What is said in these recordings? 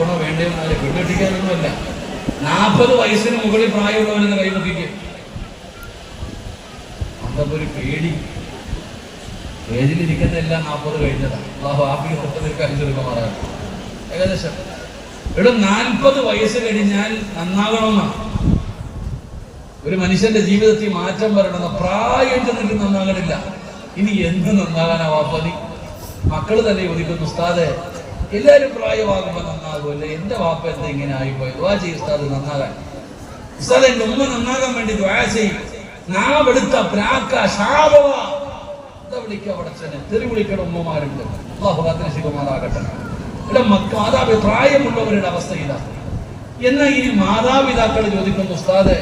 നോക്കണോ വേണ്ടേ എന്നല്ല പെൺകെട്ടിക്കാനൊന്നുമല്ല നാൽപ്പത് വയസ്സിന് മുകളിൽ പ്രായമുള്ളവനെന്ന് കൈമുട്ടിക്ക്. അതൊക്കെ ഒരു പേടി പേജിലിരിക്കുന്ന എല്ലാം നാൽപ്പത് കഴിഞ്ഞതാണ് അള്ളാഹു ആഫി മുപ്പതിൽ കഴിച്ചെടുക്കുമാറാണ് ഏകദേശം. ഇവിടെ നാൽപ്പത് വയസ്സ് കഴിഞ്ഞാൽ നന്നാകണമെന്നാണ് ഒരു മനുഷ്യന്റെ ജീവിതത്തിൽ മാറ്റം വരണമെന്ന പ്രായം ചെന്നിട്ട് നന്നാകണില്ല. ഇനി എന്ത് നന്നാകാനാ വാപ്പതി മക്കൾ തന്നെ ചോദിക്കുന്നു ഉസ്താദെ എല്ലാവരും പ്രായമാകുമ്പോ നന്നാകുമല്ലേ. എന്റെ വാപ്പ എന്താ ഇങ്ങനെ ആയിപ്പോയി ദ്വാ ചെയ്യും ഉസ്താദ് നന്നാകാൻ. ഉസ്താദ് എന്റെ ഉമ്മ നന്നാകാൻ വേണ്ടി ദ്വാ ചെയ്യും. നാവെടുത്ത പ്രാക്ക ശാപവ. വിളിക്കുക പടച്ചനെ തെറി വിളിക്കണ ഉമ്മമാരുണ്ട്. അള്ളാഹു ശിവമാതാകട്ടെ ഇവിടെ മക്ക മാതാപി പ്രായമുള്ളവരുടെ അവസ്ഥ ഇതാ. എന്നാ ഇനി മാതാപിതാക്കൾ ചോദിക്കുന്നു ഉസ്താദ്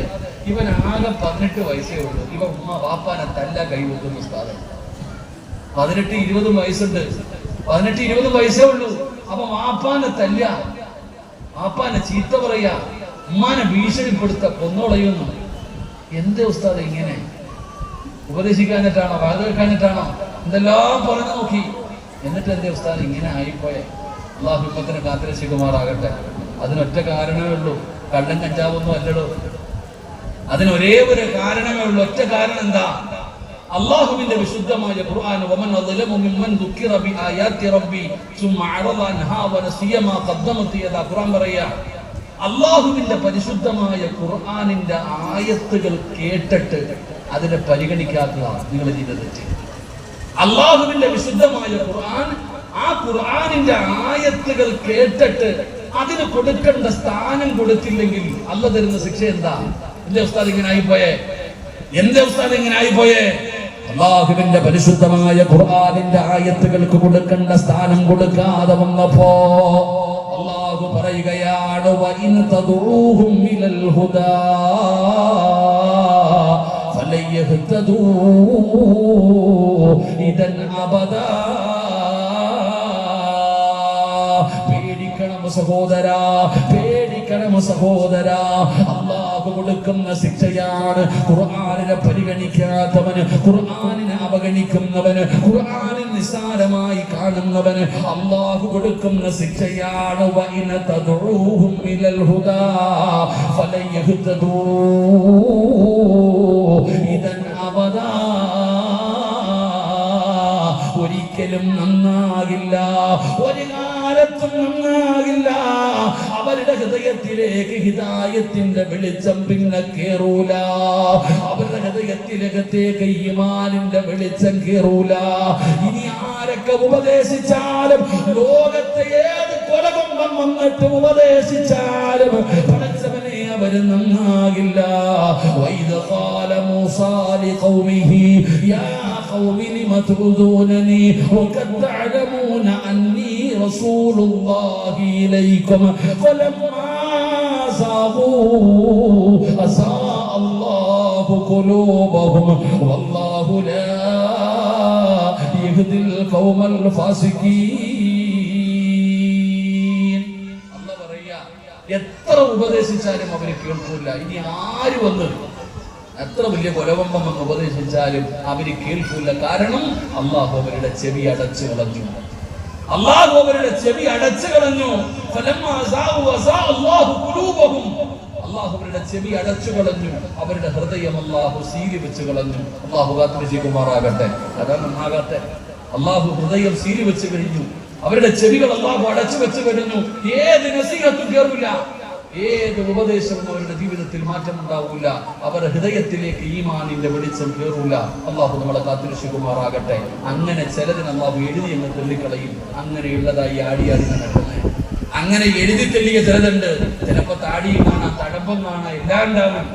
ഇവൻ ആകെ പതിനെട്ട് വയസ്സേ ഉള്ളൂ. ഇവ ഉമ്മ വാപ്പാനെ തല്ല കൈവെക്കുന്നു ഉസ്താദ്. പതിനെട്ട് ഇരുപതും വയസ്സുണ്ട്. പതിനെട്ട് ഇരുപത് പൈസേ ഉള്ളൂ. അപ്പൊ വാപ്പാനെ തല്ല വാപ്പാനെ ചീത്ത പറയാ ഉമ്മാനെ ഭീഷണിപ്പെടുത്ത കൊന്നോളയുന്നു. എന്ത് ഉസ്താദ് ഇങ്ങനെ? ഉപദേശിക്കാനിട്ടാണോ വാത് കേൾക്കാനിട്ടാണോ എന്തെല്ലാം പറഞ്ഞു നോക്കി. എന്നിട്ട് എന്റെ ഉസ്താദ് ഇങ്ങനെ ആയിപ്പോയെ? അള്ളാഹു ഹിമ്മത്തിന് കാത്തിരശികുമാറാകട്ടെ അതിനൊറ്റ കാരണമേ ഉള്ളൂ. കള്ളൻ കഞ്ചാവൊന്നും അല്ലടോ. അതിനൊരേ ഒരേ ഒരു കാരണമേ ഉള്ളൂ. ഒറ്റ കാരണം എന്താ? അള്ളാഹുവിന്റെ വിശുദ്ധമായ ഖുർആൻ വമൻ ബിആയാതി റബ്ബി അൻഹാ നസിയ മാ അള്ളാഹുവിന്റെ പരിശുദ്ധമായ ഖുർആനിന്റെ ആയത്തുകൾ കേട്ടിട്ട് അതിനെ പരിഗണിക്കാത്തതാണ് നിങ്ങളുടെ ജീവിതത്തിൽ അള്ളാഹുവിന്റെ വിശുദ്ധമായ ഖുർആൻ ആ ഖുർആാനിന്റെ ആയത്തുകൾ കേട്ടിട്ട് അതിന് കൊടുക്കേണ്ട സ്ഥാനം കൊടുത്തില്ലെങ്കിൽ അല്ല തരുന്ന ശിക്ഷ എന്താ? എന്റെ ഉസ്താദ് ഇങ്ങനെ ആയിപ്പോയേ? എന്റെ ഉസ്താദ് ഇങ്ങനെ ആയിപ്പോയേ? അള്ളാഹുവിന്റെ പരിശുദ്ധമായ ഖുർആാനിന്റെ ആയത്തുകൾക്ക് കൊടുക്കേണ്ട സ്ഥാനം കൊടുക്കാതെ വന്നപ്പോ അള്ളാഹു പറയുകയാണ് അബദാ. പേടിക്കണം സഹോദരാ പേടിക്കണം സഹോദരാ കൊടുക്കുന്ന ശിക്ഷയാണ്. ഖുർആാനിനെ പരിഗണിക്കാത്തവന് ഖുർആാനിനെ അവഗണിക്കുന്നവന് ഖുർആാനിൽ നിസ്സാരമായി കാണുന്നവന് അള്ളാഹു കൊടുക്കുന്ന ശിക്ഷയാണ്. ഇദൻ അബദാ ഒരിക്കലും നന്നാകില്ല ഒരു കാലത്തും നന്നാകില്ല. അവരുടെ ഹൃദയത്തിലേക്ക് ഹിതായത്തിന്റെ വെളിച്ചം പിന്നെ കേറൂല അവരുടെ ഹൃദയത്തിനകത്തേക്ക് ഈമാനിന്റെ വെളിച്ചം കേറൂല ഇനി ആരൊക്കെ ഉപദേശിച്ചാലും ലോകത്തെ ഏത് കൊലകൊമ്പം വന്നിട്ട് ഉപദേശിച്ചാലും പടച്ചവനെ അവര് നന്നാകില്ല വൈദ قال موسى لقومه يا قوم لم تؤذونني وقد تعلمون أني رسول الله إليكم فلما زاغوا أساء الله قلوبهم والله لا يهدي القوم الفاسقين അല്ല പറയാ എത്ര ഉപദേശിച്ചാലും അവര് കേൾക്കൂല ഇനി ആര് വന്ന് എത്ര വലിയ കൊലവമ്പം എന്ന് ഉപദേശിച്ചാലും അവര് കേൾക്കൂല കാരണം അള്ളാഹു അവരുടെ ചെവി അടച്ചു കളഞ്ഞു അള്ളാഹു അവരുടെ ചെവി അടച്ചു കളഞ്ഞു. അള്ളാഹു അവരുടെ ചെവി അടച്ചു കളഞ്ഞു. അവരുടെ ഹൃദയം അള്ളാഹു സീരി വെച്ച് കളഞ്ഞു. അള്ളാഹു കാത്തിരിക്കുമാറാകട്ടെ. അതാ നന്നാകട്ടെ അള്ളാഹു ഹൃദയം സീരി വെച്ച് കഴിഞ്ഞു. അവരുടെ ചെവികൾ അള്ളാഹു അടച്ചു വെച്ച് കഴിഞ്ഞു. ഏത് നസീഹത്തും കേറില്ല ഏത് ഉപദേശം അവരുടെ ജീവിതത്തിൽ മാറ്റമുണ്ടാവില്ല അവരുടെ ഹൃദയത്തിലേക്ക് ഈമാനിന്റെ വെളിച്ചം കയറൂല അള്ളാഹു നമ്മളെ കാത്തിരിശുകുമാറാകട്ടെ അങ്ങനെ ചിലതിന് അള്ളാഹു എഴുതി എന്ന് തെള്ളിക്കളയും. അങ്ങനെയുള്ളതായി ആടിയാടി നടക്കുന്നത് അങ്ങനെ എഴുതി തെള്ളിയ ചിലതുണ്ട്. ചിലപ്പോ താടിയും കാണാം തഴമ്പം കാണാം എല്ലാം ഉണ്ടാവും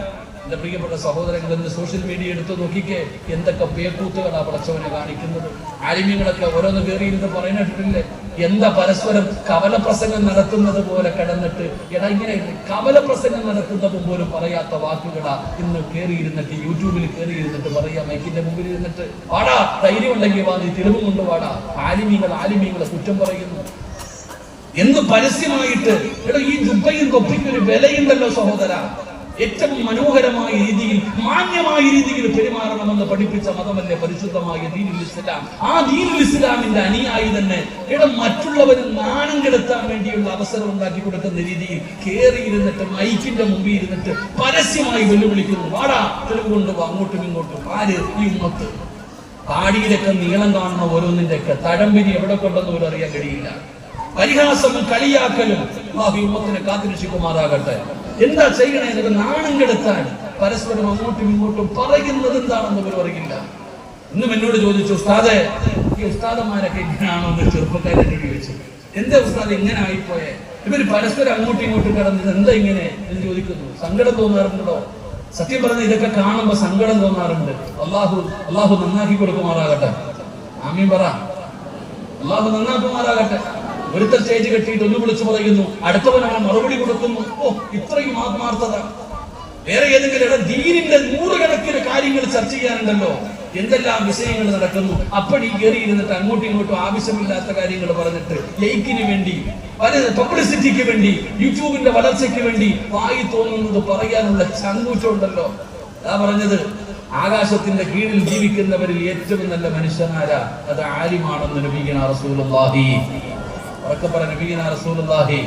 എന്റെ പ്രിയപ്പെട്ട സഹോദരങ്ങൾ സോഷ്യൽ മീഡിയ എടുത്ത് നോക്കിക്കേ. എന്തൊക്കെ പേക്കൂത്തുകളാ പടച്ചവനെ കാണിക്കുന്നത്. ആലിമ്യങ്ങളൊക്കെ ഓരോന്ന് കയറിയിരുന്ന് പറയുന്നിട്ടില്ലേ എന്താ പരസ്പരം കവല പ്രസംഗം നടത്തുന്നത് പോലെ കിടന്നിട്ട് എടാ ഇങ്ങനെ കവല പ്രസംഗം നടത്തുന്നത് പോലും പറയാത്ത വാക്കുകളാ ഇന്ന് കയറിയിരുന്നിട്ട് യൂട്യൂബിൽ കയറിയിരുന്നിട്ട് പറയാ മൈക്കിന്റെ മുമ്പിൽ ഇരുന്നിട്ട് വാടാ ധൈര്യം ഉണ്ടെങ്കിൽ വാ നീ തെളിവ് കൊണ്ട് വാടാ. ആലിമീങ്ങൾ ആലിമീങ്ങളെ കുറ്റം പറയുന്നു. എന്ന് പരസ്യമായിട്ട് എടാ ഈ ജുബയും തൊപ്പിക്കൊരു വിലയുണ്ടല്ലോ സഹോദര. ഏറ്റവും മനോഹരമായ രീതിയിൽ മാന്യമായ രീതിയിൽ പെരുമാറണമെന്ന് പഠിപ്പിച്ച മതമല്ലേ പരിശുദ്ധമായ ദീനുൽ ഇസ്ലാം? ആ ദീനുൽ ഇസ്ലാമിന്റെ അനിയായി തന്നെ ഇവിടെ മറ്റുള്ളവന് നാണം കെടുത്താൻ വേണ്ടിയുള്ള അവസരം ഉണ്ടാക്കി കൊടുക്കുന്ന രീതിയിൽ കയറിയിരുന്നിട്ട് മൈക്കിന്റെ മുമ്പിൽ ഇരുന്നിട്ട് പരസ്യമായി വെല്ലുവിളിക്കുന്നു. വാടാ തെളിവ് കൊണ്ടുപോ അങ്ങോട്ടും ഇങ്ങോട്ടും. ആര് ഈ ഉമ്മത്ത്? താടിയിലൊക്കെ നീളം കാണുന്ന ഓരോന്നിന്റെ ഒക്കെ തഴമ്പിരി എവിടെ കൊണ്ടെന്ന് പോലും അറിയാൻ കഴിയില്ല. പരിഹാസം കളിയാക്കലും. ആ ഈ ഉമ്മത്തിനെ കാത്തിരക്ഷിക്കുമാറാകട്ടെ. എന്താ ചെയ്യണേ എന്നൊക്കെ നാണം കെടുത്താൻ പരസ്പരം അങ്ങോട്ടും ഇങ്ങോട്ടും പറയുന്നത് എന്താണെന്ന് അവർ പറയില്ല ഇന്നും എന്നോട് ചോദിച്ചു ഉസ്താദെ ഈ ഉസ്താദന്മാരൊക്കെ ഇങ്ങനെയാണോ എന്ന് ചെറുപ്പക്കാരെ ചോദിച്ചു. എന്താ ഉസ്താദ് ഇങ്ങനെ ആയിപ്പോയെ? ഇവർ പരസ്പരം അങ്ങോട്ടും ഇങ്ങോട്ടും കടന്നത് എന്താ ഇങ്ങനെ? എന്ന് ചോദിക്കുന്നു. സങ്കടം തോന്നാറുണ്ടോ? സത്യം പറഞ്ഞ ഇതൊക്കെ കാണുമ്പോ സങ്കടം തോന്നാറുണ്ട്. അള്ളാഹു അള്ളാഹു നന്നാക്കി കൊടുക്കുമാറാകട്ടെ. ആമീൻ പറ. അള്ളാഹു നന്നാക്കുമാറാകട്ടെ. ഒരുത്തർ സ്റ്റേജ് കെട്ടിയിട്ട് ഒന്ന് വിളിച്ചു പറയുന്നു അടുത്തവനാണ് മറുപടി കൊടുക്കുന്നു. ഓ ഇത്രയും ആത്മാർത്ഥത. വേറെ ഏതെങ്കിലും ഇടം ദീനിന്റെ നൂറുകണക്കിന് കാര്യങ്ങൾ ചർച്ച ചെയ്യാനുണ്ടല്ലോ. എന്തെല്ലാം വിഷയങ്ങൾ നടക്കുന്നു? അപ്പടി കയറി ഇരുന്നിട്ട് അങ്ങോട്ടും ഇങ്ങോട്ടും ആവശ്യമില്ലാത്ത കാര്യങ്ങൾ പറഞ്ഞിട്ട് ലൈക്കിന് വേണ്ടി പബ്ലിസിറ്റിക്ക് വേണ്ടി യൂട്യൂബിന്റെ വളർച്ചയ്ക്ക് വേണ്ടി വായി തോന്നുന്നത് പറയാനുള്ള ചങ്കൂറ്റുണ്ടല്ലോ അതാ പറഞ്ഞത് ആകാശത്തിന്റെ കീഴിൽ ജീവിക്കുന്നവരിൽ ഏറ്റവും നല്ല മനുഷ്യനാരാ? അത് ആരുമാണെന്ന് നബീന റസൂലുള്ളാഹി. ഉറക്കെ പറ നബീന റസൂലുള്ളാഹി